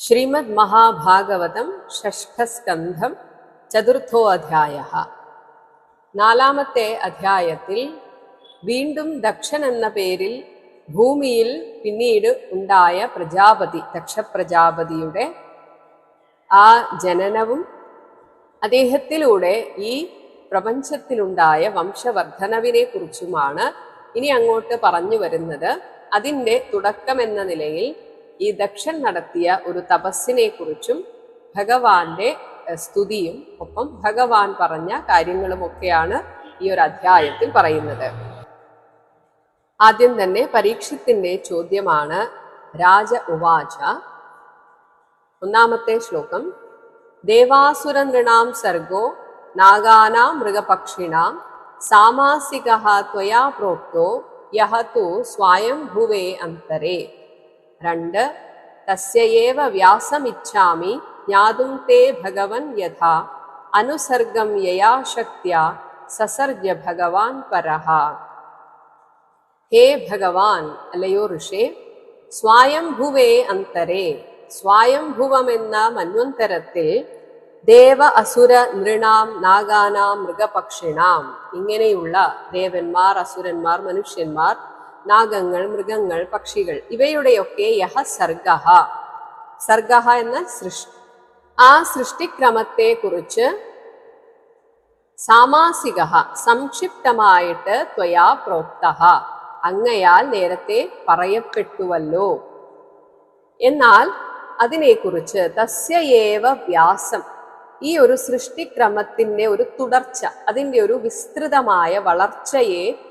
ശ്രീമദ് മഹാഭാഗവതം ഷഷ്ഠസ്കന്ധം ചതുർത്ഥോ അധ്യായ നാലാമത്തെ അധ്യായത്തിൽ വീണ്ടും ദക്ഷൻ എന്ന പേരിൽ ഭൂമിയിൽ പിന്നീട് ഉണ്ടായ പ്രജാപതി ദക്ഷപ്രജാപതിയുടെ ആ ജനനവും അദ്ദേഹത്തിലൂടെ ഈ പ്രപഞ്ചത്തിലുണ്ടായ വംശവർദ്ധനവിനെ കുറിച്ചുമാണ് ഇനി അങ്ങോട്ട് പറഞ്ഞു വരുന്നത്. അതിന്റെ തുടക്കം എന്ന നിലയിൽ ഈ ദക്ഷൻ നടത്തിയ ഒരു തപസ്സിനെ കുറിച്ചും ഭഗവാന്റെ സ്തുതിയും ഒപ്പം ഭഗവാൻ പറഞ്ഞ കാര്യങ്ങളുമൊക്കെയാണ് ഈ ഒരു അധ്യായത്തിൽ പറയുന്നത്. ആദ്യം തന്നെ പരീക്ഷത്തിന്റെ ചോദ്യമാണ് രാജ ഉവാച. ഒന്നാമത്തെ ശ്ലോകം ദേവാസുര നൃണാം സർഗോ നാഗാനാം മൃഗപക്ഷിണാം സാമാസിക ത്വയാ പ്രോക്തോ യഹ തു സ്വയംഭുവേ അന്തരേ രണ്ട് തസ്യയേവ വ്യാസമിച്ഛാമി ജ്ഞാതും തേ ഭഗവൻ യഥാ അനുസർഗം യയാ ശക്ത്യാ സസർജ ഭഗവാൻ പരഹ. ഹേ ഭഗവാൻ അല്ലയോ ഋഷേ സ്വായംഭുവേ അന്തരേ സ്വായംഭുവമെന്ന മന്വന്തരത്തിൽ ദേവ അസുര നൃണാം നാഗാനാം മൃഗപക്ഷിണാം ഇങ്ങനെയുള്ള ദേവന്മാർ അസുരന്മാർ മനുഷ്യന്മാർ നാഗങ്ങൾ മൃഗങ്ങൾ പക്ഷികൾ ഇവയുടെയൊക്കെ യഹ സർഗ സർഗ എന്ന സൃഷ്ടി. ആ സൃഷ്ടിക്രമത്തെ കുറിച്ച് സാമാസിക സംക്ഷിപ്തമായിട്ട് ത്വയാ പ്രോക്ത അങ്ങയാൽ നേരത്തെ പറയപ്പെട്ടുവല്ലോ. എന്നാൽ അതിനെക്കുറിച്ച് തസ്യയേവ വ്യാസം ഈ ഒരു സൃഷ്ടിക്രമത്തിന്റെ ഒരു തുടർച്ച അതിന്റെ ഒരു വിസ്തൃതമായ വളർച്ചയെ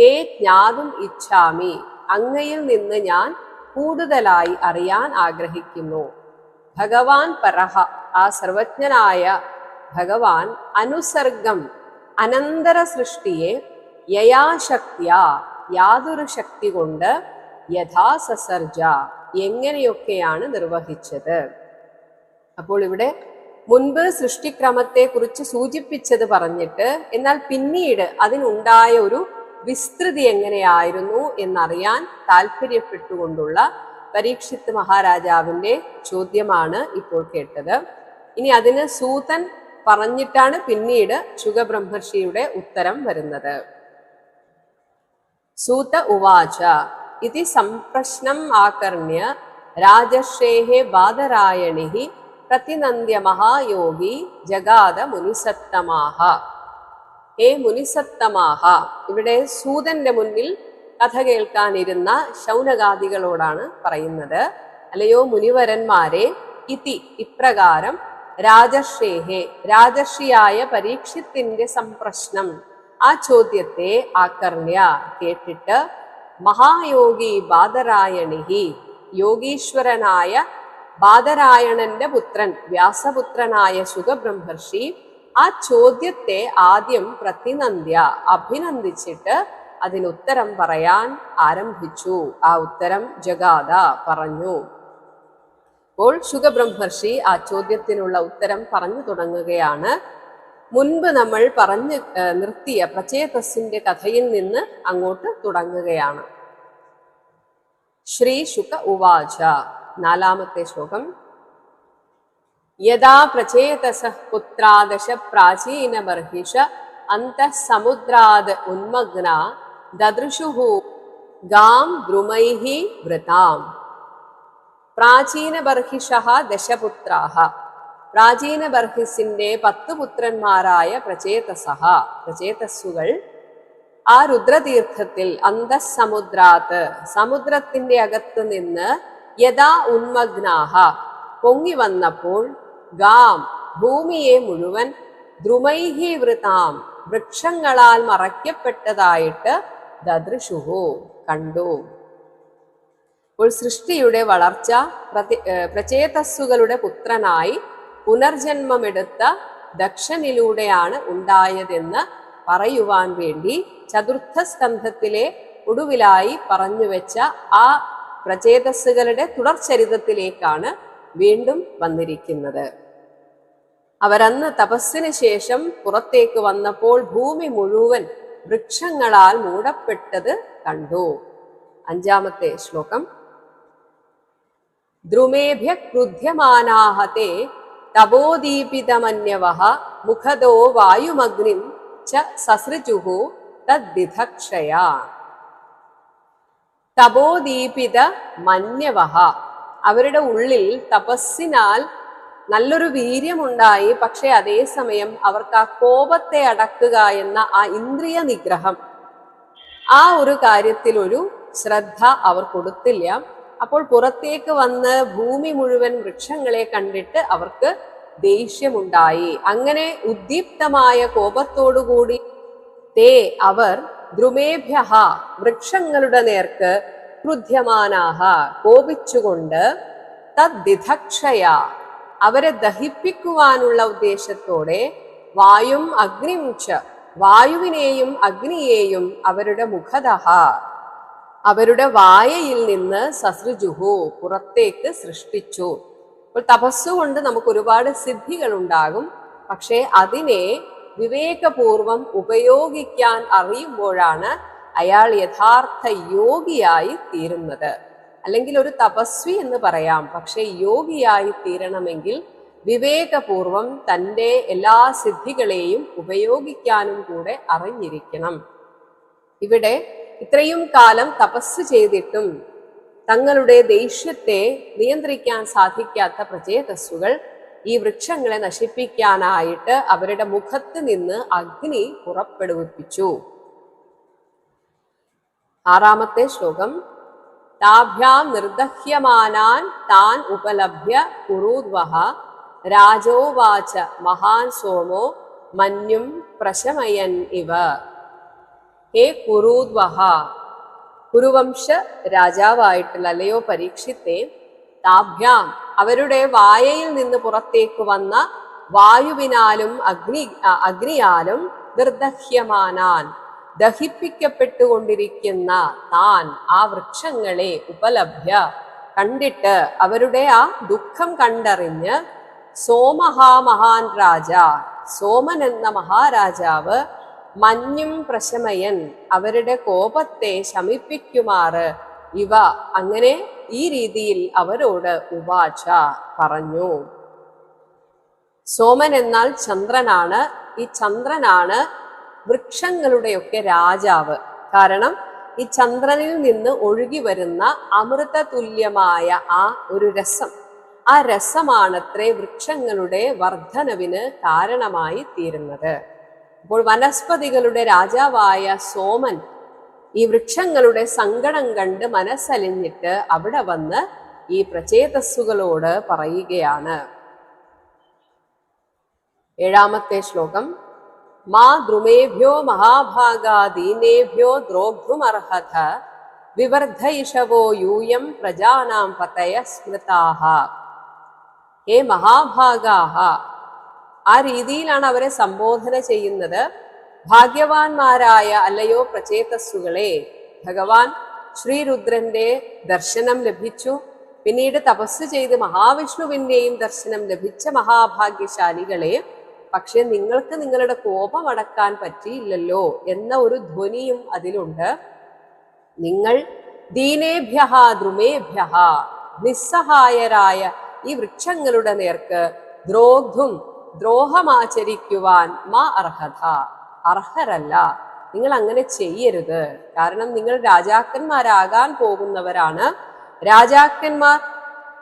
തേ ജ്ഞാതും ഇച്ഛാമി. അങ്ങയിൽ നിന്ന് ഞാൻ കൂടുതലായി അറിയാൻ ആഗ്രഹിക്കുന്നു. ഭഗവാൻ പരഹ ആ സർവജ്ഞനായ ഭഗവാൻ അനുസർഗം അനന്തര സൃഷ്ടിയെ യയാശക്തിയ യാതൊരു ശക്തി കൊണ്ട് യഥാസസർജ എങ്ങനെയൊക്കെയാണ് നിർവഹിച്ചത്? അപ്പോൾ ഇവിടെ മുൻപ് സൃഷ്ടിക്രമത്തെ കുറിച്ച് സൂചിപ്പിച്ചത് പറഞ്ഞിട്ട് എന്നാൽ പിന്നീട് അതിനുണ്ടായ ഒരു വിസ്തൃതി എങ്ങനെയായിരുന്നു എന്നറിയാൻ താല്പര്യപ്പെട്ടുകൊണ്ടുള്ള പരീക്ഷിത് മഹാരാജാവിന്റെ ചോദ്യമാണ് ഇപ്പോൾ കേട്ടത്. ഇനി അതിന് സൂതൻ പറഞ്ഞിട്ടാണ് പിന്നീട് ശുഗബ്രഹ്മർഷിയുടെ ഉത്തരം വരുന്നത്. സൂത ഉവാച ഇതി സംപ്രശ്നം ആകർണ്യ രാജശ്രേഹെ ബാധരായണി പ്രതിനന്ദ്യ മഹായോഗി ജഗാദ മുനിസത്തമാഹ. ഹേ മുനിസത്തമാഹ. ഇവിടെ സൂതന്റെ മുന്നിൽ കഥ കേൾക്കാനിരുന്ന ശൗനകാദികളോടാണ് പറയുന്നത്. അല്ലയോ മുനിവരന്മാരെ ഇതി ഇപ്രകാരം രാജർഷേഹേ രാജർഷിയായ പരീക്ഷത്തിന്റെ സംപ്രശ്നം ആ ചോദ്യത്തെ ആകർണ്യ കേട്ടിട്ട് മഹായോഗി ബാദരായണിഹി യോഗീശ്വരനായ ബാദരായണന്റെ പുത്രൻ വ്യാസപുത്രനായ ശുഗബ്രഹ്മർഷി ആ ചോദ്യത്തെ ആദ്യം പ്രതിനന്ദ്യ അഭിനന്ദിച്ചിട്ട് അതിനുത്തരം പറയാൻ ആരംഭിച്ചു. ആ ഉത്തരം ജഗാദ പറഞ്ഞു. അപ്പോൾ ശുഗബ്രഹ്മർഷി ആ ചോദ്യത്തിനുള്ള ഉത്തരം പറഞ്ഞു തുടങ്ങുകയാണ്. മുൻപ് നമ്മൾ പറഞ്ഞ് നിർത്തിയ പ്രചേതസിന്റെ കഥയിൽ നിന്ന് അങ്ങോട്ട് തുടങ്ങുകയാണ്. ശ്രീ ശുക ഉവാച നാലാമത്തെ ശ്ലോകം യഥാ പ്രചേതസ പുത്രാദശ പ്രാചീനമർഹിഷ ബർഹിഷ അന്തഃ സമുദ്രാത് ഉന്മഗ്ന ദദൃശുഹു ഗാം ദ്രുമൈഹി വൃതാം. പ്രാചീനബർഹിഷ ദശപുത്രാഹ പ്രാചീന ബർഹിസിന്റെ പത്ത് പുത്രന്മാരായ പ്രചേതസഹ പ്രചേതസ്സുകൾ ആ രുദ്രതീർത്ഥത്തിൽ അന്തസമുദ്രാത്ത് സമുദ്രത്തിന്റെ അകത്ത് നിന്ന് യഥാ ഉന്മഗ്നാഹ പൊങ്ങി വന്നപ്പോൾ ഗാം. ഭൂമിയെ മുഴുവൻ ദ്രുമൈഹി വൃതാം. വൃക്ഷങ്ങളാൽ മറയ്ക്കപ്പെട്ടതായിട്ട് ദദൃശുഹു കണ്ടു. അപ്പോൾ സൃഷ്ടിയുടെ വളർച്ച പ്രചേതസ്സുകളുടെ പുത്രനായി പുനർജന്മമെടുത്ത ദക്ഷനിലൂടെയാണ് ഉണ്ടായതെന്ന് പറയുവാൻ വേണ്ടി ചതുർത്ഥ സ്കന്ധത്തിലെ ഒടുവിലായി പറഞ്ഞുവെച്ച ആ പ്രചേതസ്സുകളുടെ തുടർചരിതത്തിലേക്കാണ് വീണ്ടും വന്നിരിക്കുന്നത്. അവരന്ന് തപസ്സിന് ശേഷം പുറത്തേക്ക് വന്നപ്പോൾ ഭൂമി മുഴുവൻ വൃക്ഷങ്ങളാൽ മൂടപ്പെട്ടത് കണ്ടു. അഞ്ചാമത്തെ ശ്ലോകം. ദ്രുമേഭ്യ ക്രുധ്യമാനാഹത്തെ തപോദീപിതമന്യവഹ മുഖതോ വായുമഗ്നിം ച സസൃജുഹു തദ്ദിധക്ഷയാ തപോദീപിത മന്യവഹ അവരുടെ ഉള്ളിൽ തപസ്സിനാൽ നല്ലൊരു വീര്യമുണ്ടായി പക്ഷെ അതേസമയം അവർക്ക് ആ കോപത്തെ അടക്കുക എന്ന ആ ഇന്ദ്രിയ നിഗ്രഹം. ആ ഒരു കാര്യത്തിൽ ഒരു ശ്രദ്ധ അവർ കൊടുത്തില്ല. അപ്പോൾ പുറത്തേക്ക് വന്ന് ഭൂമി മുഴുവൻ വൃക്ഷങ്ങളെ കണ്ടിട്ട് അവർക്ക് ദേഷ്യമുണ്ടായി. അങ്ങനെ ഉദ്ദീപ്തമായ കോപത്തോടുകൂടി തേ അവർ ദ്രുമേഭ്യ വൃക്ഷങ്ങളുടെ നേർക്ക് ക്രുദ്ധ്യമാനാഹ കോപിച്ചുകൊണ്ട് തദ്ദിധക്ഷയ അവരെ ദഹിപ്പിക്കുവാനുള്ള ഉദ്ദേശത്തോടെ വായും അഗ്നിം ച വായുവിനെയും അഗ്നിയെയും അവരുടെ മുഖതഹ. അവരുടെ വായയിൽ നിന്ന് സസൃജുഹു പുറത്തേക്ക് സൃഷ്ടിച്ചു. അപ്പോൾ തപസ്സുകൊണ്ട് നമുക്ക് ഒരുപാട് സിദ്ധികൾ ഉണ്ടാകും പക്ഷേ അതിനെ വിവേകപൂർവം ഉപയോഗിക്കാൻ അറിയുമ്പോഴാണ് അയാൾ യഥാർത്ഥ യോഗിയായി തീരുന്നത്. അല്ലെങ്കിൽ ഒരു തപസ്വി എന്ന് പറയാം. പക്ഷെ യോഗിയായി തീരണമെങ്കിൽ വിവേകപൂർവം തന്റെ എല്ലാ സിദ്ധികളെയും ഉപയോഗിക്കാനും കൂടെ അറിഞ്ഞിരിക്കണം. ഇവിടെ ഇത്രയും കാലം തപസ് ചെയ്തിട്ടും തങ്ങളുടെ ദേഷ്യത്തെ നിയന്ത്രിക്കാൻ സാധിക്കാത്ത പ്രചേതസ്സുകൾ ഈ വൃക്ഷങ്ങളെ നശിപ്പിക്കാനായിട്ട് അവരുടെ മുഖത്ത് നിന്ന് അഗ്നി പുറപ്പെടുവിപ്പിച്ചു. ആറാമത്തെ ശ്ലോകം. താഭ്യാം നിർദഹ്യമാനാൻ താൻ ഉപലഭ്യ കുറൂദ്വഹ. രാജോവാച മഹാൻ സോമോ മന്യും പ്രശമയൻ ഇവ. ഹേ കുറൂദ്വഹ. കുരുവംശ രാജാവായിട്ടുള്ള അല്ലയോ പരീക്ഷിത്തെ. താഭ്യാം അവരുടെ വായയിൽ നിന്ന് പുറത്തേക്ക് വന്ന വായുവിനാലും അഗ്നി അഗ്നിയാലും നിർദഹ്യമാനാൻ ദഹിപ്പിക്കപ്പെട്ടുകൊണ്ടിരിക്കുന്ന താൻ ആ വൃക്ഷങ്ങളെ ഉപലഭ്യ. കണ്ടിട്ട് അവരുടെ ആ ദുഃഖം കണ്ടറിഞ്ഞ് സോമഹാമഹാൻ രാജ സോമൻ എന്ന മഹാരാജാവ് മഞ്ഞും പ്രശമയൻ അവരുടെ കോപത്തെ ശമിപ്പിക്കുമാറ്. ഇവ അങ്ങനെ ഈ രീതിയിൽ അവരോട് ഉവാച പറഞ്ഞു. സോമൻ എന്നാൽ ചന്ദ്രനാണ്. ഈ ചന്ദ്രനാണ് വൃക്ഷങ്ങളുടെയൊക്കെ രാജാവ്. കാരണം ഈ ചന്ദ്രനിൽ നിന്ന് ഒഴുകി വരുന്ന അമൃത തുല്യമായ ആ ഒരു രസം. ആ രസമാണത്രേ വൃക്ഷങ്ങളുടെ വർധനവിന് കാരണമായി തീരുന്നത്. അപ്പോൾ വനസ്പതികളുടെ രാജാവായ സോമൻ ഈ വൃക്ഷങ്ങളുടെ സങ്കടം കണ്ട് മനസ്സലിഞ്ഞിട്ട് അവിടെ വന്ന് ഈ പ്രചേതസ്സുകളോട് പറയുകയാണ്. ഏഴാമത്തെ ശ്ലോകം. മാ ദ്രുമേഭ്യോ മഹാഭാഗാദീനേഭ്യോ ദ്രോഗ്ധുമർഹത വിവർദ്ധയിഷവോ യൂയം പ്രജാനാം പതയ സ്മൃതാഹ ഹേ മഹാഭാഗാഹ ആ രീതിയിലാണ് അവരെ സംബോധന ചെയ്യുന്നത്. ഭാഗ്യവാന്മാരായ അല്ലയോ പ്രചേതസ്സുകളെ ഭഗവാൻ ശ്രീരുദ്രന്റെ ദർശനം ലഭിച്ചു. പിന്നീട് തപസ് ചെയ്ത് മഹാവിഷ്ണുവിന്റെയും ദർശനം ലഭിച്ച മഹാഭാഗ്യശാലികളെ പക്ഷെ നിങ്ങൾക്ക് നിങ്ങളുടെ കോപം അടക്കാൻ പറ്റിയില്ലല്ലോ എന്ന ഒരു ധ്വനിയും അതിലുണ്ട്. നിങ്ങൾ ദീനേഭ്യ ദ്രുമേഭ്യ നിസ്സഹായരായ ഈ വൃക്ഷങ്ങളുടെ നേർക്ക് ദ്രോഗ്ധും ദ്രോഹമാചരിക്കുവാൻ മാ അർഹത. അർഹരല്ല. നിങ്ങൾ അങ്ങനെ ചെയ്യരുത്. കാരണം നിങ്ങൾ രാജാക്കന്മാരാകാൻ പോകുന്നവരാണ്. രാജാക്കന്മാർ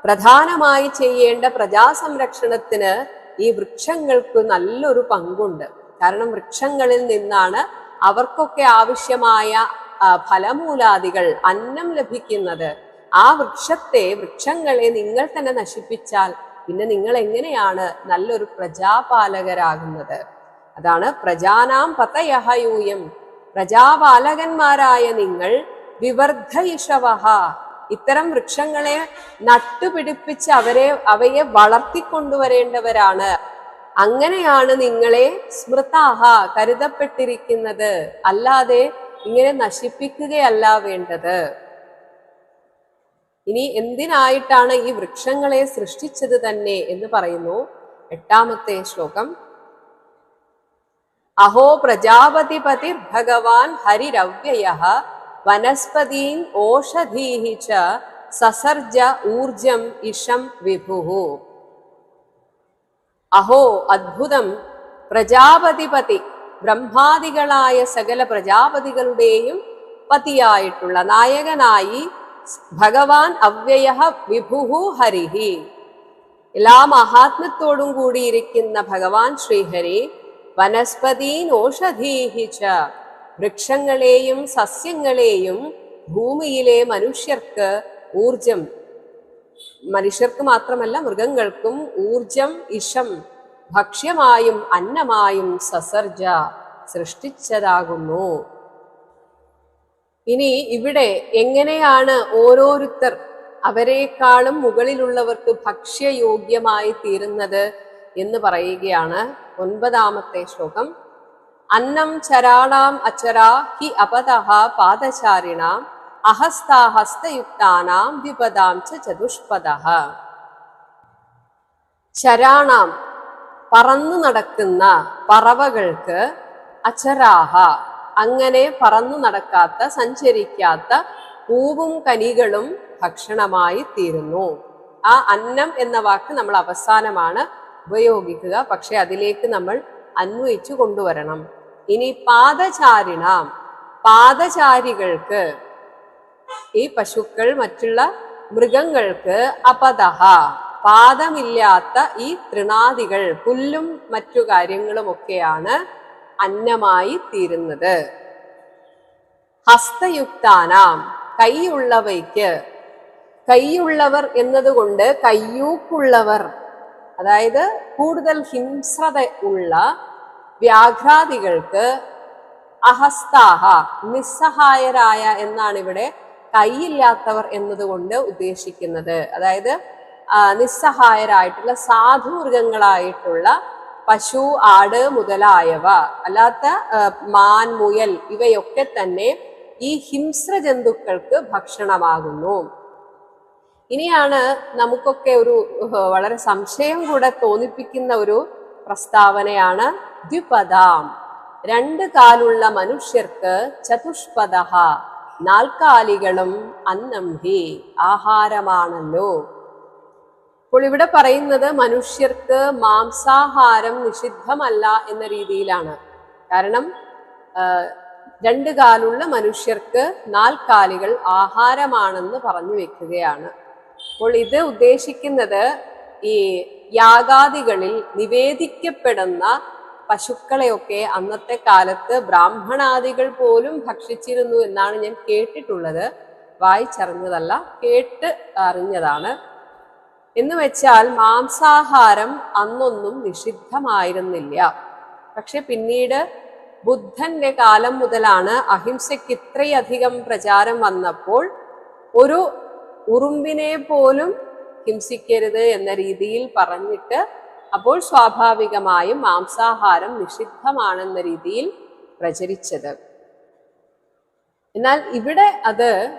പ്രധാനമായി ചെയ്യേണ്ട പ്രജാസംരക്ഷണത്തിന് ഈ വൃക്ഷങ്ങൾക്ക് നല്ലൊരു പങ്കുണ്ട്. കാരണം വൃക്ഷങ്ങളിൽ നിന്നാണ് അവർക്കൊക്കെ ആവശ്യമായ ഫലമൂലാദികൾ അന്നം ലഭിക്കുന്നത്. ആ വൃക്ഷത്തെ വൃക്ഷങ്ങളെ നിങ്ങൾ തന്നെ നശിപ്പിച്ചാൽ പിന്നെ നിങ്ങൾ എങ്ങനെയാണ് നല്ലൊരു പ്രജാപാലകരാകുന്നത്? അതാണ് പ്രജാനാം പതയഹയൂയം പ്രജാപാലകന്മാരായ നിങ്ങൾ വിവർദ്ധയിഷവഹ. ഇത്തരം വൃക്ഷങ്ങളെ നട്ടുപിടിപ്പിച്ച് അവരെ അവയെ വളർത്തിക്കൊണ്ടുവരേണ്ടവരാണ്. അങ്ങനെയാണ് നിങ്ങളെ സ്മൃതാഹ കരുതപ്പെട്ടിരിക്കുന്നത്. അല്ലാതെ ഇങ്ങനെ നശിപ്പിക്കുകയല്ല വേണ്ടത്. ഇനി എന്തിനായിട്ടാണ് ഈ വൃക്ഷങ്ങളെ സൃഷ്ടിച്ചത് തന്നെ എന്ന് പറയുന്നു എട്ടാമത്തെ ശ്ലോകം. അഹോ പ്രജാപതിപതി ഭഗവാൻ ഹരിരവ്യയ വനസ്പതീൻ ഓഷധീ ച സസർജ ഊർജം ഇഷം വിഭുഹു. അഹോ അദ്ഭുതം പ്രജാപതിപതി ബ്രഹ്മാദികളായ സകല പ്രജാപതികളുടെയും പതിയായിട്ടുള്ള നായകനായി ഭഗവാൻ അവ്യയ വിഭുഹു ഹരിഹി. എല്ലാ മഹാത്മത്തോടും കൂടിയിരിക്കുന്ന ഭഗവാൻ ശ്രീഹരി വനസ്പതീൻ ഓഷധീഹി ച വൃക്ഷങ്ങളെയും സസ്യങ്ങളെയും ഭൂമിയിലെ മനുഷ്യർക്ക് ഊർജം മനുഷ്യർക്ക് മാത്രമല്ല മൃഗങ്ങൾക്കും ഊർജം ഇഷം ഭക്ഷ്യമായും അന്നമായും സസർജ സൃഷ്ടിച്ചതാകുന്നു. ഇനി ഇവിടെ എങ്ങനെയാണ് ഓരോരുത്തർ അവരെക്കാളും മുകളിലുള്ളവർക്ക് ഭക്ഷ്യയോഗ്യമായി തീരുന്നത് എന്ന് പറയുകയാണ് ഒൻപതാമത്തെ ശ്ലോകം. അന്നം ചരാണാം അച്ചരാ ഹി അപതഹ പാദചാരിണാം അഹസ്താഹസ്തയുക്താനാം വിപദാം ച ചതുഷ്പദഃ ചരാണാം പറന്നു നടക്കുന്ന പറവകൾക്ക് അച്ചരാഹ അങ്ങനെ പറന്നു നടക്കാത്ത സഞ്ചരിക്കാത്ത പൂവും കനികളും ഭക്ഷണമായി തീരുന്നു. ആ അന്നം എന്ന വാക്ക് നമ്മൾ അവസാനമാണ് ഉപയോഗിക്കുക. പക്ഷെ അതിലേക്ക് നമ്മൾ അന്വയിച്ചു കൊണ്ടുവരണം. ഇനി പാദചാരിണാം. പാദചാരികൾക്ക് ഈ പശുക്കൾ മറ്റുള്ള മൃഗങ്ങൾക്ക് അപതഹ പാദമില്ലാത്ത ഈ തൃണാദികൾ പുല്ലും മറ്റു കാര്യങ്ങളുമൊക്കെയാണ് അന്നമായി തീരുന്നത്. ഹസ്തയുക്താനാം. കൈയുള്ളവയ്ക്ക് കൈയുള്ളവർ എന്നതുകൊണ്ട് കയ്യൂക്കുള്ളവർ അതായത് കൂടുതൽ ഹിംസ്രത ഉള്ള വ്യാഘ്രാദികൾക്ക് അഹസ്താഹ നിസ്സഹായരായ എന്നാണ് ഇവിടെ കൈയില്ലാത്തവർ എന്നതുകൊണ്ട് ഉദ്ദേശിക്കുന്നത്. അതായത് നിസ്സഹായരായിട്ടുള്ള സാധു മൃഗങ്ങളായിട്ടുള്ള പശു ആട് മുതലായവ അല്ലാത്ത മാൻ മുയൽ ഇവയൊക്കെ തന്നെ ഈ ഹിംസ്ര ജന്തുക്കൾക്ക് ഭക്ഷണമാകുന്നു. ഇനിയാണ് നമുക്കൊക്കെ ഒരു വളരെ സംശയം കൂടെ തോന്നിപ്പിക്കുന്ന ഒരു പ്രസ്താവനയാണ് ദ്വിപദാം. രണ്ട് കാലുള്ള മനുഷ്യർക്ക് ചതുഷ്പദ നാൽക്കാലികളും അന്നം ഹി ആഹാരമാണല്ലോ. അപ്പോൾ ഇവിടെ പറയുന്നത് മനുഷ്യർക്ക് മാംസാഹാരം നിഷിദ്ധമല്ല എന്ന രീതിയിലാണ്. കാരണം രണ്ട് കാലുള്ള മനുഷ്യർക്ക് നാൽക്കാലികൾ ആഹാരമാണെന്ന് പറഞ്ഞു വെക്കുകയാണ്. അപ്പോൾ ഇത് ഉദ്ദേശിക്കുന്നത് ഈ യാഗാദികളിൽ നിവേദിക്കപ്പെടുന്ന പശുക്കളെയൊക്കെ അന്നത്തെ കാലത്ത് ബ്രാഹ്മണാദികൾ പോലും ഭക്ഷിച്ചിരുന്നു എന്നാണ് ഞാൻ കേട്ടിട്ടുള്ളത്. വായിച്ചറിഞ്ഞതല്ല കേട്ട് അറിഞ്ഞതാണ്. എന്ന് വെച്ചാൽ മാംസാഹാരം അന്നൊന്നും നിഷിദ്ധമായിരുന്നില്ല. പക്ഷെ പിന്നീട് ബുദ്ധന്റെ കാലം മുതലാണ് അഹിംസയ്ക്ക് ഇത്രയധികം പ്രചാരം വന്നപ്പോൾ ഒരു ഉറുമ്പിനെ പോലും ഹിംസിക്കരുത് എന്ന രീതിയിൽ പറഞ്ഞിട്ട് അപ്പോൾ സ്വാഭാവികമായും മാംസാഹാരം നിഷിദ്ധമാണെന്ന രീതിയിൽ പ്രചരിച്ചത്. എന്നാൽ ഇവിടെ അത്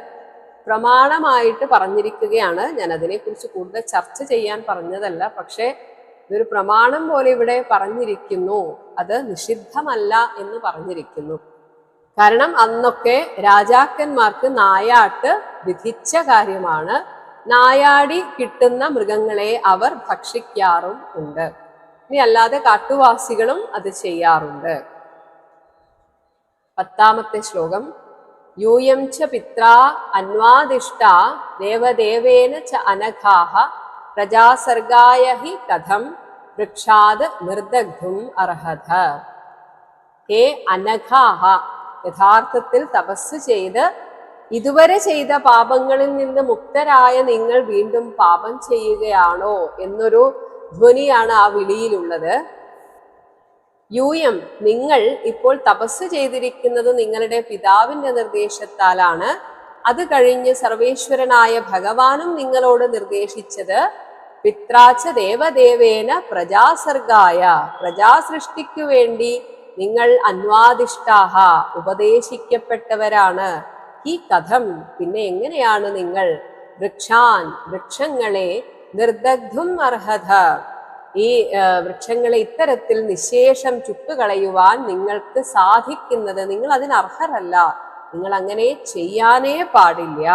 പ്രമാണമായിട്ട് പറഞ്ഞിരിക്കുകയാണ്. ഞാൻ അതിനെക്കുറിച്ച് കൂടുതൽ ചർച്ച ചെയ്യാൻ പറഞ്ഞതല്ല. പക്ഷേ ഇതൊരു പ്രമാണം പോലെ ഇവിടെ പറഞ്ഞിരിക്കുന്നു. അത് നിഷിദ്ധമല്ല എന്ന് പറഞ്ഞിരിക്കുന്നു. കാരണം അന്നൊക്കെ രാജാക്കന്മാർക്ക് നായാട്ട് വിധിച്ച കാര്യമാണ്. നായാടി കിട്ടുന്ന മൃഗങ്ങളെ അവർ ഭക്ഷിക്കാറും ഉണ്ട്. ഇനി അല്ലാതെ കാട്ടുവാസികളും അത് ചെയ്യാറുണ്ട്. പത്താമത്തെ ശ്ലോകം. യൂയം ച പിത്ര അന്വാദിഷ്ട ദേവദേവേന ച അനഘാഹ പ്രജാസർഗായ ഹി കഥം വൃക്ഷാത് നിർദഗ്ധും അർഹത ഹേ അനഘാഹ യഥാർത്ഥത്തിൽ തപസ് ചെയ്ത് ഇതുവരെ ചെയ്ത പാപങ്ങളിൽ നിന്ന് മുക്തരായ നിങ്ങൾ വീണ്ടും പാപം ചെയ്യുകയാണോ എന്നൊരു ധ്വനിയാണ് ആ വിളിയിലുള്ളത്. യു എം നിങ്ങൾ ഇപ്പോൾ തപസ് ചെയ്തിരിക്കുന്നത് നിങ്ങളുടെ പിതാവിന്റെ നിർദ്ദേശത്താലാണ്. അത് കഴിഞ്ഞ് സർവേശ്വരനായ ഭഗവാനും നിങ്ങളോട് നിർദ്ദേശിച്ചത് പിത്രാച്ച ദേവദേവേന പ്രജാസർഗായ പ്രജാസൃഷ്ടിക്കു വേണ്ടി നിങ്ങൾ അന്വാദിഷ്ടാഹ ഉപദേശിക്കപ്പെട്ടവരാണ്. ഈ കഥം. പിന്നെ എങ്ങനെയാണ് നിങ്ങൾ വൃക്ഷാൻ വൃക്ഷങ്ങളെ നിർദഗ്ധും അർഹത ഈ വൃക്ഷങ്ങളെ ഇത്തരത്തിൽ നിശേഷം ചുട്ടുകളയുവാൻ നിങ്ങൾക്ക് സാധിക്കുന്നത് നിങ്ങൾ അതിന് അർഹരല്ല നിങ്ങൾ അങ്ങനെ ചെയ്യാനേ പാടില്ല.